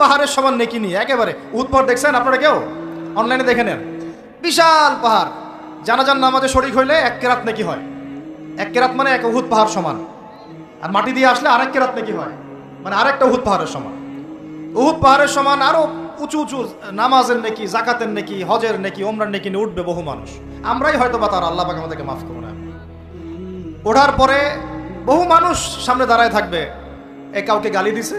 পাহাড়ের সমান নেকি নিয়ে, একেবারে। পাহাড় দেখছেন আপনারা কেউ? অনলাইনে দেখে নেন। বিশাল পাহাড়। জানাজান নামাজে শরিক হইলে এক কেরাত নেকি হয়। এক কেরাত মানে এক উহুদ পাহাড় সমান। আর মাটি দিয়ে আসলে আরেক কেরাত নেকি হয়। মানে আরেকটা উহুদ পাহাড়ের সমান। উহুদ পাহাড়ের সমান আরও উঁচু উঁচু নামাজের নেকি, জাকাতের নেকি, হজের নেকি ওমরার নেকি নিয়ে উঠবে বহু মানুষ। আমরাই হয়তো বা তার আল্লাহ আমাদেরকে মাফ করুন। আমিন। ওঠার পরে বহু মানুষ সামনে দাঁড়ায় থাকবে। এ কাউকে গালি দিছে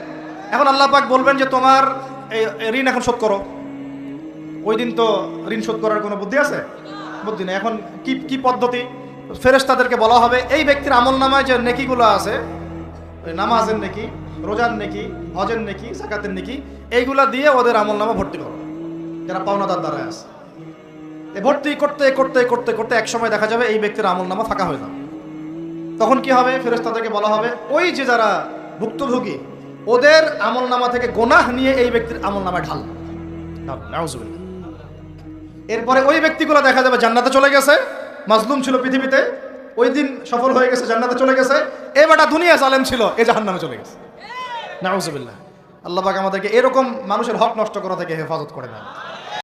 এখন আল্লাহ পাক বলবেন যে তোমার ঋণ এখন শোধ করো। ওই দিন তো ঋণ শোধ করার কোনো বুদ্ধি আছে? বুদ্ধি নেই। এখন কি কি পদ্ধতি? ফেরেস তাদেরকে বলা হবে, এই ব্যক্তির আমল নামায় যে নেকিগুলো আছে নামাজের নেকি, রোজার নেকি, হজের নেকি জাকাতের নেকি, এইগুলা দিয়ে ওদের আমল নামা ভর্তি করো। যারা পাওনাদার দ্বারা আছে। এই ভর্তি করতে করতে করতে করতে এক সময় দেখা যাবে এই ব্যক্তির আমল নামা ফাঁকা হয়ে যাবে। তখন কি হবে? ফেরেস তাদেরকে বলা হবে, ওই যে যারা ভুক্তভোগী ওদের আমল নামা থেকে গোনাহ নিয়ে এই ব্যক্তির আমল নামায় ঢাল এরপরে ওই ব্যক্তিগুলো দেখা যাবে জান্নাতে চলে গেছে, মাজলুম ছিল পৃথিবীতে, ওই দিন সফল হয়ে গেছে, জান্নাতে চলে গেছে, এ বেটা দুনিয়া জালেম ছিল, এ জাহান নামে চলে গেছে। নাউজুবিল্লাহ। আল্লাহ পাক আমাদেরকে এরকম মানুষের হক নষ্ট করা থেকে হেফাজত করে না